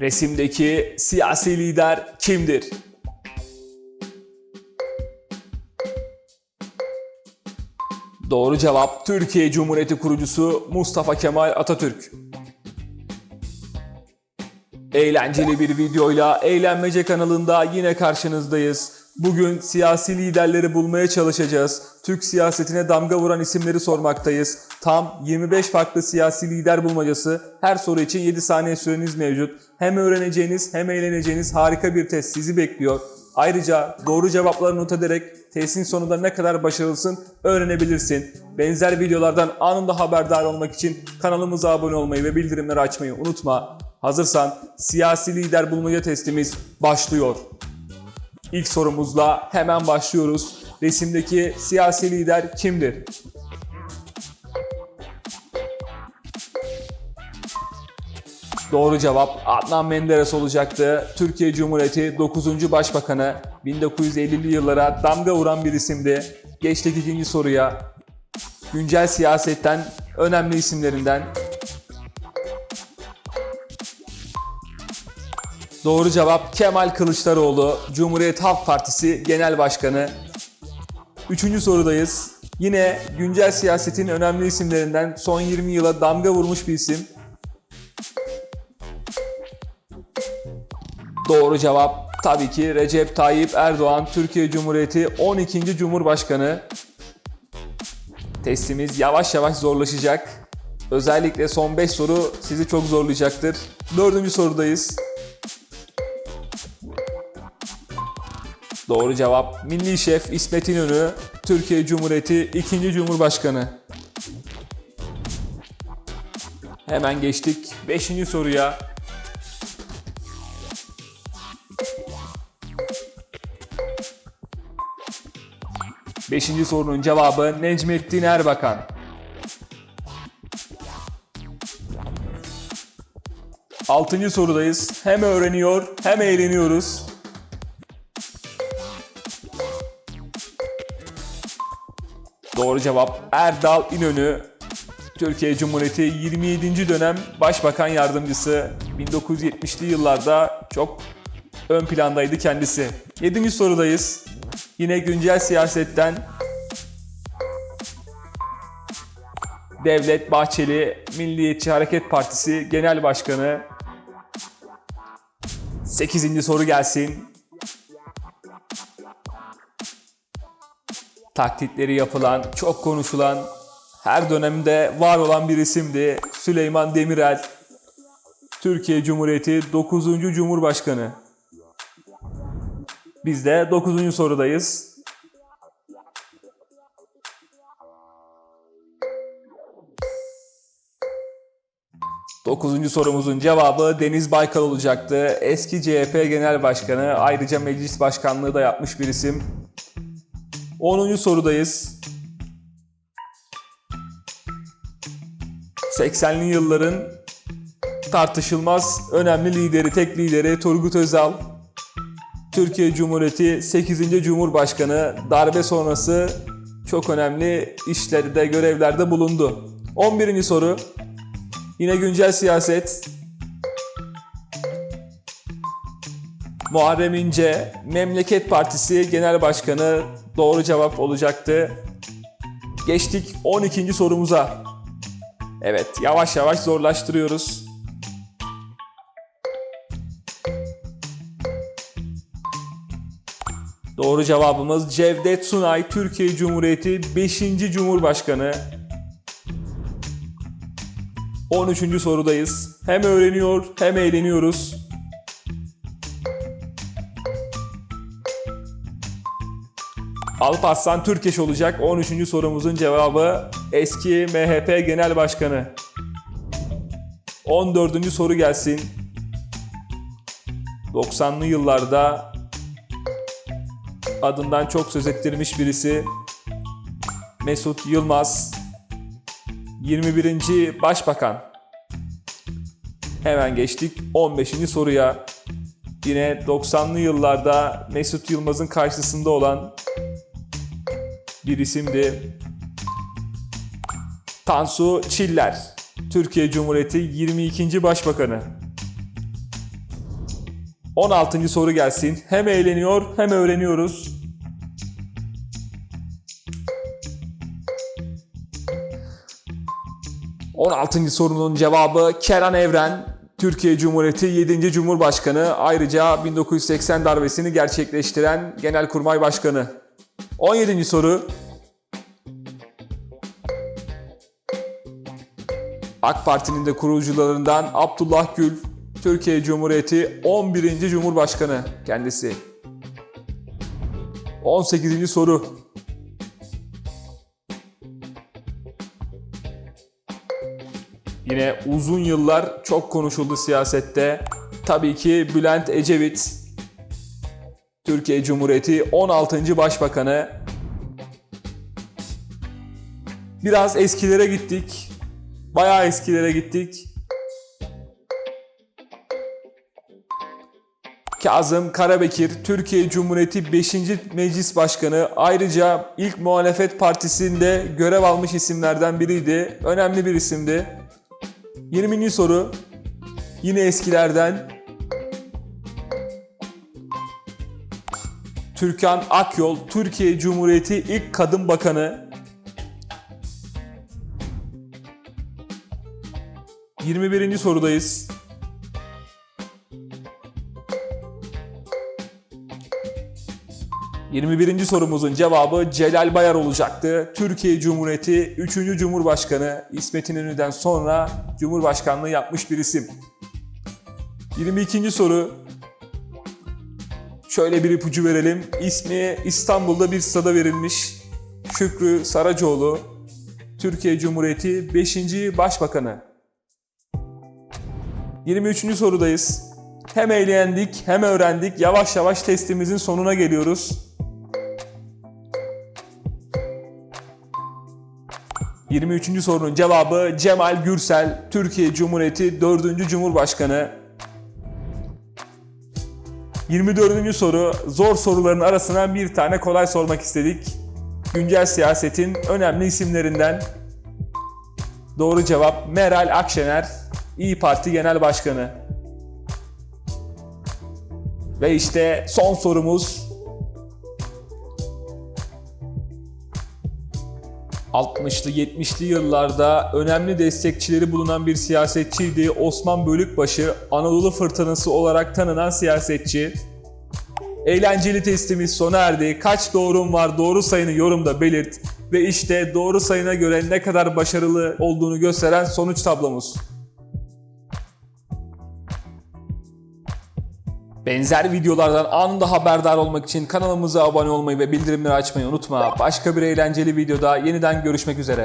Resimdeki siyasi lider kimdir? Doğru cevap Türkiye Cumhuriyeti kurucusu Mustafa Kemal Atatürk. Eğlenceli bir videoyla Eğlenmece kanalında yine karşınızdayız. Bugün siyasi liderleri bulmaya çalışacağız. Türk siyasetine damga vuran isimleri sormaktayız. Tam 25 farklı siyasi lider bulmacası. Her soru için 7 saniye süreniz mevcut. Hem öğreneceğiniz hem eğleneceğiniz harika bir test sizi bekliyor. Ayrıca doğru cevapları not ederek testin sonunda ne kadar başarılısın öğrenebilirsin. Benzer videolardan anında haberdar olmak için kanalımıza abone olmayı ve bildirimleri açmayı unutma. Hazırsan siyasi lider bulmaca testimiz başlıyor. İlk sorumuzla hemen başlıyoruz. Resimdeki siyasi lider kimdir? Doğru cevap Adnan Menderes olacaktı. Türkiye Cumhuriyeti 9. Başbakanı 1950'li yıllara damga vuran bir isimdi. Geçtik ikinci soruya. Güncel siyasetten önemli isimlerinden. Doğru cevap Kemal Kılıçdaroğlu, Cumhuriyet Halk Partisi Genel Başkanı. Üçüncü sorudayız. Yine güncel siyasetin önemli isimlerinden son 20 yıla damga vurmuş bir isim. Doğru cevap tabii ki Recep Tayyip Erdoğan, Türkiye Cumhuriyeti 12. Cumhurbaşkanı. Testimiz yavaş yavaş zorlaşacak. Özellikle son 5 soru sizi çok zorlayacaktır. Dördüncü sorudayız. Doğru cevap Milli Şef İsmet İnönü, Türkiye Cumhuriyeti 2. Cumhurbaşkanı. Hemen geçtik 5. soruya. Beşinci sorunun cevabı Necmettin Erbakan. Altıncı sorudayız. Hem öğreniyor hem eğleniyoruz. Doğru cevap Erdal İnönü. Türkiye Cumhuriyeti 27. dönem Başbakan Yardımcısı. 1970'li yıllarda çok ön plandaydı kendisi. 7. sorudayız. Yine güncel siyasetten Devlet Bahçeli Milliyetçi Hareket Partisi Genel Başkanı 8. soru gelsin. Taklitleri yapılan, çok konuşulan, her dönemde var olan bir isimdi. Süleyman Demirel. Türkiye Cumhuriyeti 9. Cumhurbaşkanı. Biz de 9. sorudayız. Dokuzuncu sorumuzun cevabı Deniz Baykal olacaktı. Eski CHP Genel Başkanı, ayrıca meclis başkanlığı da yapmış bir isim. 10. sorudayız. 80'li yılların tartışılmaz önemli lideri, tek lideri Turgut Özal. Türkiye Cumhuriyeti 8. Cumhurbaşkanı darbe sonrası çok önemli işlerde, görevlerde bulundu. 11. soru. Yine güncel siyaset. Muharrem İnce, Memleket Partisi Genel Başkanı doğru cevap olacaktı. Geçtik 12. sorumuza. Evet, yavaş yavaş zorlaştırıyoruz. Doğru cevabımız Cevdet Sunay, Türkiye Cumhuriyeti 5. Cumhurbaşkanı. 13. sorudayız. Hem öğreniyor hem eğleniyoruz. Alparslan Türkeş olacak 13. sorumuzun cevabı eski MHP Genel Başkanı. 14. soru gelsin. 90'lı yıllarda adından çok söz ettirmiş birisi Mesut Yılmaz 21. Başbakan Hemen geçtik 15. soruya Yine 90'lı yıllarda Mesut Yılmaz'ın karşısında olan bir isimdi. Tansu Çiller Türkiye Cumhuriyeti 22. Başbakanı 16. soru gelsin. Hem eğleniyor hem öğreniyoruz. On 16. sorunun cevabı Kenan Evren, Türkiye Cumhuriyeti 7. Cumhurbaşkanı, ayrıca 1980 darbesini gerçekleştiren Genelkurmay Başkanı. 17. soru AK Parti'nin de kurucularından Abdullah Gül, Türkiye Cumhuriyeti 11. Cumhurbaşkanı kendisi. 18. soru. Yine uzun yıllar çok konuşuldu siyasette. Tabii ki Bülent Ecevit, Türkiye Cumhuriyeti 16. Başbakanı. Biraz eskilere gittik. Bayağı eskilere gittik. Kazım Karabekir, Türkiye Cumhuriyeti 5. Meclis Başkanı, ayrıca ilk muhalefet partisinde görev almış isimlerden biriydi. Önemli bir isimdi. 20. soru. Yine eskilerden. Türkan Akyol, Türkiye Cumhuriyeti ilk kadın bakanı. 21. sorudayız. ...21. sorumuzun cevabı Celal Bayar olacaktı. Türkiye Cumhuriyeti 3. Cumhurbaşkanı İsmet İnönü'den sonra Cumhurbaşkanlığı yapmış bir isim. 22. soru... Şöyle bir ipucu verelim. İsmi İstanbul'da bir stada verilmiş. Şükrü Saracoğlu, Türkiye Cumhuriyeti 5. Başbakanı. 23. sorudayız. Hem eğlendik hem öğrendik. Yavaş yavaş testimizin sonuna geliyoruz. 23. sorunun cevabı Cemal Gürsel, Türkiye Cumhuriyeti 4. Cumhurbaşkanı. 24. soru zor soruların arasına bir tane kolay sormak istedik. Güncel siyasetin önemli isimlerinden. Doğru cevap Meral Akşener, İyi Parti Genel Başkanı. Ve işte son sorumuz. 60'lı 70'li yıllarda önemli destekçileri bulunan bir siyasetçiydi. Osman Bölükbaşı, Anadolu Fırtınası olarak tanınan siyasetçi. Eğlenceli testimiz sona erdi. Kaç doğrum var doğru sayını yorumda belirt. Ve işte doğru sayına göre ne kadar başarılı olduğunu gösteren sonuç tablomuz. Benzer videolardan anında haberdar olmak için kanalımıza abone olmayı ve bildirimleri açmayı unutma. Başka bir eğlenceli videoda yeniden görüşmek üzere.